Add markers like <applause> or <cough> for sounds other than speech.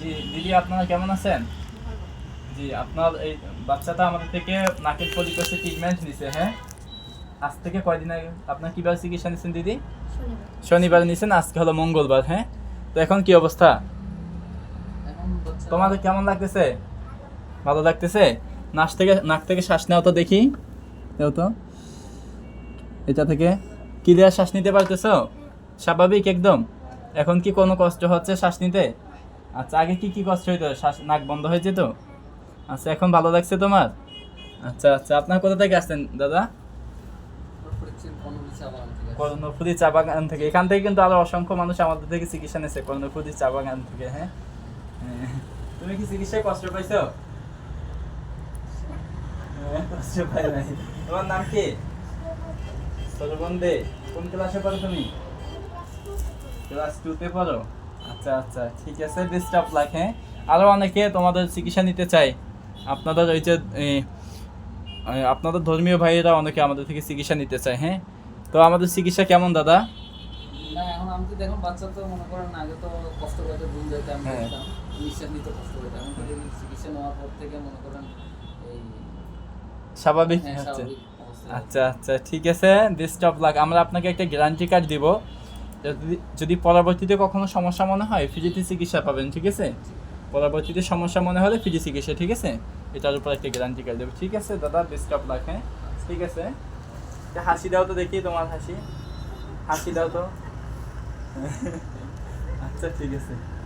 জি দিদি আপনারা কেমন আছেন? জি আপনার এই বাচ্চাটা আমাদের থেকে নাকের পরিকোষে ট্রিটমেন্ট নিছে হ্যাঁ? আজ থেকে কয়দিন আগে? আপনার কীভাবে চিকিৎসা নিছেন দিদি? শনিবার। নিছেন আজকে হলো মঙ্গলবার হ্যাঁ? তো এখন কি অবস্থা? এখন তোমাদের কেমন লাগতেছে? ভালো লাগতেছে? নাচ থেকে নাক থেকে শ্বাস নেওয়া তো দেখি। দেও তো। এটা থেকে ক্লিয়ার শ্বাস নিতে পারতেছো? স্বাভাবিক একদম? এখন কি কোনো কষ্ট হচ্ছে শ্বাস নিতে? আচ্ছা আগে কি কি কষ্ট হইতো? শ্বাস নাক বন্ধ হয়ে যেত? আচ্ছা এখন ভালো লাগছে তোমার? আচ্ছা আচ্ছা আপনার কোথা থেকে আসছেন দাদা? কর্ণফুলি চা বাগান থেকে। এখান থেকে কিন্তু আরও অসংখ্য মানুষ আমাদের থেকে চিকিৎসা নিয়েছে কর্ণফুলি চা বাগান থেকে হ্যাঁ। তুমি কি চিকিৎসায় কষ্ট পাইছো? হ্যাঁ, কষ্ট পাই নাই। তোমার নাম কি? সরবন দে কোন ক্লাসে পড়ো তুমি? ক্লাস টুতে পড়ো? আচ্ছা আচ্ছা ঠিক আছে বেস্ট অফ লাক হ্যাঁ? আরও অনেকে তোমাদের চিকিৎসা নিতে চায়। আপনাদের ওই যে আপনাদের ধর্মীয় ভাইয়েরা অনেকে আমাদের থেকে চিকিৎসা নিতে চায় হ্যাঁ? তো আমাদের চিকিৎসা কেমন দাদা? না এখন আমি তো দেখুন বাচ্চা তো মনে করেন আগে তো কষ্ট করতে ভুল যেতে আমি হ্যাঁ। দেখতাম নিঃশ্বাস নিতে কষ্ট করতে এখন থেকে এই চিকিৎসা নেওয়ার পর থেকে মনে করেন এই স্বাভাবিক হ্যাঁ, হচ্ছে। আচ্ছা আচ্ছা ঠিক আছে বেস্ট অফ লাক আমরা আপনাকে একটা গ্যারান্টি কার্ড দিব। যদি পরবর্তীতে কখনো সমস্যা মনে হয়, ফিজিতে চিকিৎসা পাবেন, ঠিক আছে? পরবর্তীতে সমস্যা মনে হলে ফিজি চিকিৎসা, ঠিক আছে? এটার উপর একটা গ্যারান্টি কার্ড দেবো। ঠিক আছে, দাদা বেস্ট অফ লাক ঠিক আছে? হাসি দাও তো দেখি তোমার হাসি। হাসি দাও তো। <laughs> আচ্ছা ঠিক আছে।